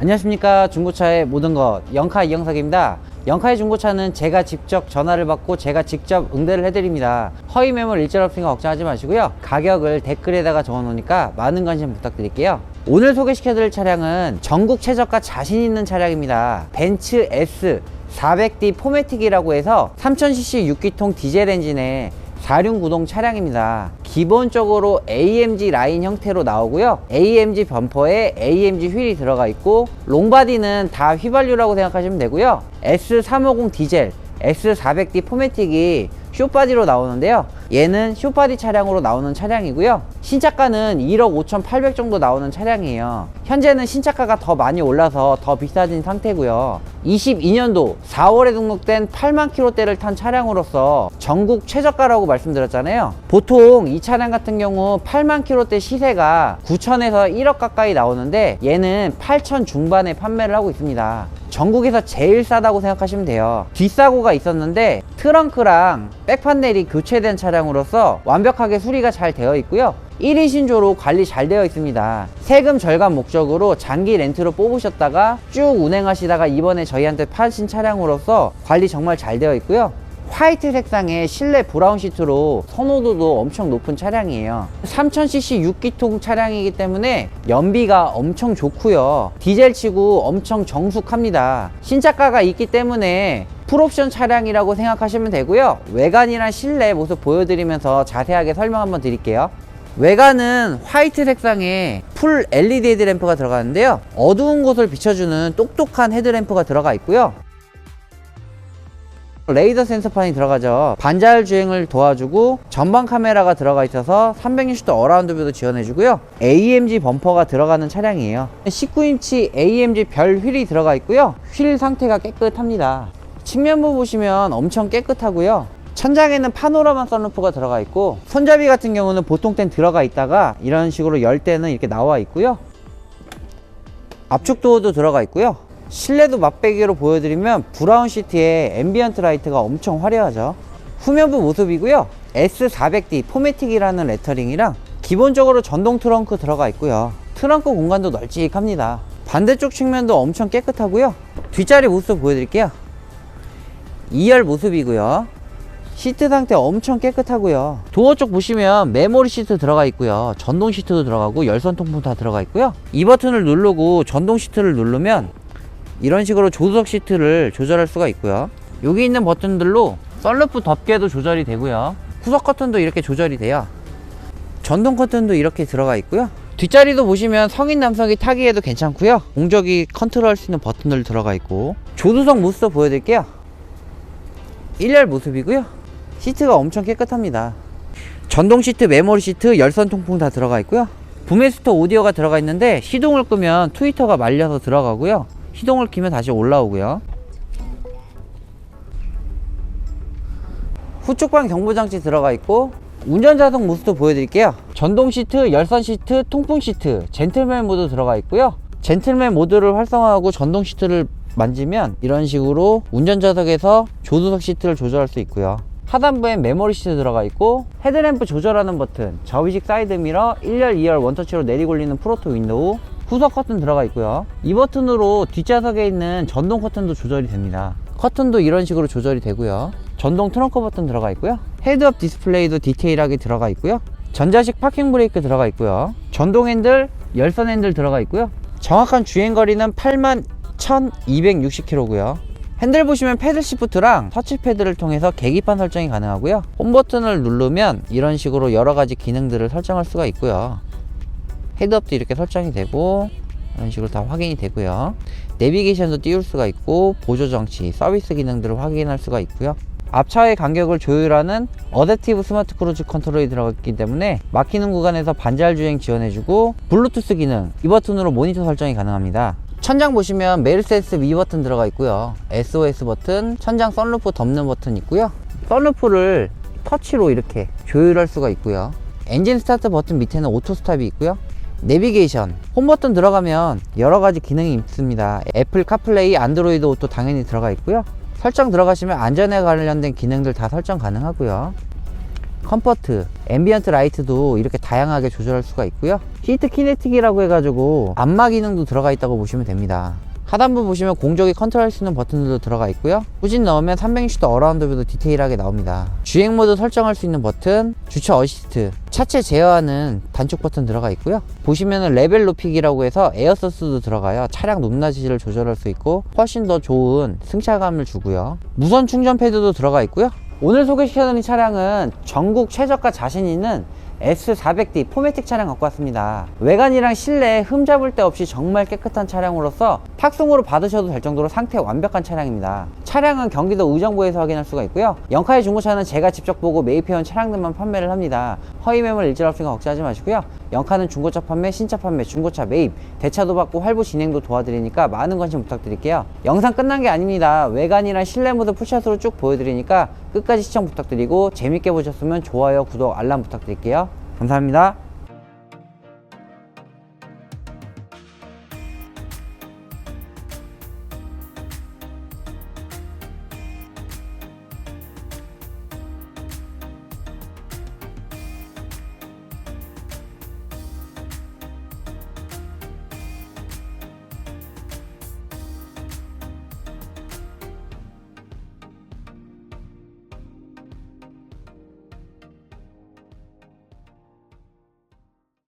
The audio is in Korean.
안녕하십니까. 중고차의 모든 것. 영카 이영석입니다. 영카의 중고차는 제가 직접 전화를 받고 제가 직접 응대를 해드립니다. 허위 매물 일절 없으니까 걱정하지 마시고요. 가격을 댓글에다가 적어 놓으니까 많은 관심 부탁드릴게요. 오늘 소개시켜드릴 차량은 전국 최저가 자신 있는 차량입니다. 벤츠 S 400D 포매틱이라고 해서 3000cc 6기통 디젤 엔진에 4륜 구동 차량입니다. 기본적으로 AMG 라인 형태로 나오고요. AMG 범퍼에 AMG 휠이 들어가 있고 롱바디는 다 휘발유라고 생각하시면 되고요. S350 디젤, S400D 포매틱이 쇼바디로 나오는데요. 얘는 쇼바디 차량으로 나오는 차량이고요. 신차가는 1억 5,800 정도 나오는 차량이에요. 현재는 신차가가 더 많이 올라서 더 비싸진 상태고요. 22년도 4월에 등록된 8만 킬로대를 탄 차량으로서 전국 최저가라고 말씀드렸잖아요. 보통 이 차량 같은 경우 8만 킬로대 시세가 9천에서 1억 가까이 나오는데 얘는 8천 중반에 판매를 하고 있습니다. 전국에서 제일 싸다고 생각하시면 돼요. 뒷사고가 있었는데 트렁크랑 백판넬이 교체된 차량으로서 완벽하게 수리가 잘 되어 있고요. 1인 신조로 관리 잘 되어 있습니다. 세금 절감 목적으로 장기 렌트로 뽑으셨다가 쭉 운행하시다가 이번에 저희한테 파신 차량으로서 관리 정말 잘 되어 있고요. 화이트 색상의 실내 브라운 시트로 선호도도 엄청 높은 차량이에요. 3000cc 6기통 차량이기 때문에 연비가 엄청 좋고요. 디젤 치고 엄청 정숙합니다. 신차가가 있기 때문에 풀옵션 차량이라고 생각하시면 되고요. 외관이랑 실내 모습 보여드리면서 자세하게 설명 한번 드릴게요. 외관은 화이트 색상의 풀 LED 헤드램프가 들어가는데요. 어두운 곳을 비춰주는 똑똑한 헤드램프가 들어가 있고요 레이더 센서판이 들어가죠. 반자율 주행을 도와주고 전방 카메라가 들어가 있어서 360도 어라운드 뷰도 지원해주고요. AMG 범퍼가 들어가는 차량이에요. 19인치 AMG 별 휠이 들어가 있고요. 휠 상태가 깨끗합니다. 측면부 보시면 엄청 깨끗하고요. 천장에는 파노라마 선루프가 들어가 있고 손잡이 같은 경우는 보통 땐 들어가 있다가 이런 식으로 열 때는 이렇게 나와 있고요. 압축 도어도 들어가 있고요. 실내도 맛배기로 보여드리면 브라운 시트에 앰비언트 라이트가 엄청 화려하죠. 후면부 모습이고요. S400D 포매틱이라는 레터링이랑 기본적으로 전동 트렁크 들어가 있고요. 트렁크 공간도 널찍합니다. 반대쪽 측면도 엄청 깨끗하고요. 뒷자리 모습 보여드릴게요. 2열 모습이고요. 시트 상태 엄청 깨끗하고요. 도어 쪽 보시면 메모리 시트 들어가 있고요. 전동 시트도 들어가고 열선 통풍 다 들어가 있고요. 이 버튼을 누르고 전동 시트를 누르면 이런 식으로 조수석 시트를 조절할 수가 있고요. 여기 있는 버튼들로 썬루프 덮개도 조절이 되고요. 후석 커튼도 이렇게 조절이 돼요. 전동 커튼도 이렇게 들어가 있고요. 뒷자리도 보시면 성인 남성이 타기에도 괜찮고요. 공적이 컨트롤할 수 있는 버튼들 들어가 있고 조수석 모습도 보여드릴게요. 1열 모습이고요. 시트가 엄청 깨끗합니다. 전동 시트, 메모리 시트, 열선 통풍 다 들어가 있고요. 부메스터 오디오가 들어가 있는데 시동을 끄면 트위터가 말려서 들어가고요. 시동을 키면 다시 올라오고요. 후측방 경보장치 들어가 있고 운전자석 모습도 보여드릴게요. 전동 시트, 열선 시트, 통풍 시트, 젠틀맨 모드 들어가 있고요. 젠틀맨 모드를 활성화하고 전동 시트를 만지면 이런 식으로 운전자석에서 조수석 시트를 조절할 수 있고요. 하단부엔 메모리 시트 들어가 있고 헤드램프 조절하는 버튼, 접이식 사이드 미러, 1열, 2열 원터치로 내리골리는 프로토 윈도우, 후석 커튼 들어가 있고요. 이 버튼으로 뒷좌석에 있는 전동 커튼도 조절이 됩니다. 커튼도 이런 식으로 조절이 되고요. 전동 트렁크 버튼 들어가 있고요. 헤드업 디스플레이도 디테일하게 들어가 있고요. 전자식 파킹 브레이크 들어가 있고요. 전동 핸들, 열선 핸들 들어가 있고요. 정확한 주행 거리는 8만 1260km고요. 핸들 보시면 패들 시프트랑 터치패드를 통해서 계기판 설정이 가능하고요. 홈 버튼을 누르면 이런 식으로 여러 가지 기능들을 설정할 수가 있고요. 헤드업도 이렇게 설정이 되고 이런 식으로 다 확인이 되고요. 내비게이션도 띄울 수가 있고 보조 장치, 서비스 기능들을 확인할 수가 있고요. 앞차의 간격을 조율하는 어댑티브 스마트 크루즈 컨트롤이 들어갔기 때문에 막히는 구간에서 반자율 주행 지원해주고 블루투스 기능 이 버튼으로 모니터 설정이 가능합니다. 천장 보시면 메르세스 위 버튼 들어가 있고요. SOS 버튼, 천장 썬루프 덮는 버튼 있고요. 썬루프를 터치로 이렇게 조율할 수가 있고요. 엔진 스타트 버튼 밑에는 오토 스탑이 있고요. 내비게이션, 홈 버튼 들어가면 여러 가지 기능이 있습니다. 애플 카플레이, 안드로이드 오토 당연히 들어가 있고요. 설정 들어가시면 안전에 관련된 기능들 다 설정 가능하고요. 컴포트, 앰비언트 라이트도 이렇게 다양하게 조절할 수가 있고요. 히트 키네틱이라고 해가지고 안마 기능도 들어가 있다고 보시면 됩니다. 하단부 보시면 공조기 컨트롤할 수 있는 버튼들도 들어가 있고요. 후진 넣으면 360도 어라운드 뷰도 디테일하게 나옵니다. 주행 모드 설정할 수 있는 버튼, 주차 어시스트, 차체 제어하는 단축 버튼 들어가 있고요. 보시면은 레벨 높이기라고 해서 에어서스도 들어가요. 차량 높낮이를 조절할 수 있고 훨씬 더 좋은 승차감을 주고요. 무선 충전 패드도 들어가 있고요. 오늘 소개시켜드린 차량은 전국 최저가 자신 있는 S400D 포매틱 차량 갖고 왔습니다. 외관이랑 실내 흠 잡을 데 없이 정말 깨끗한 차량으로서 탁송으로 받으셔도 될 정도로 상태 완벽한 차량입니다. 차량은 경기도 의정부에서 확인할 수가 있고요. 영카의 중고차는 제가 직접 보고 매입해온 차량들만 판매를 합니다. 허위 매물 일절 없으니까 걱정하지 마시고요. 영카는 중고차 판매, 신차 판매, 중고차 매입, 대차도 받고 할부 진행도 도와드리니까 많은 관심 부탁드릴게요. 영상 끝난 게 아닙니다. 외관이랑 실내 모드 풀샷으로 쭉 보여드리니까 끝까지 시청 부탁드리고 재밌게 보셨으면 좋아요, 구독, 알람 부탁드릴게요. 감사합니다.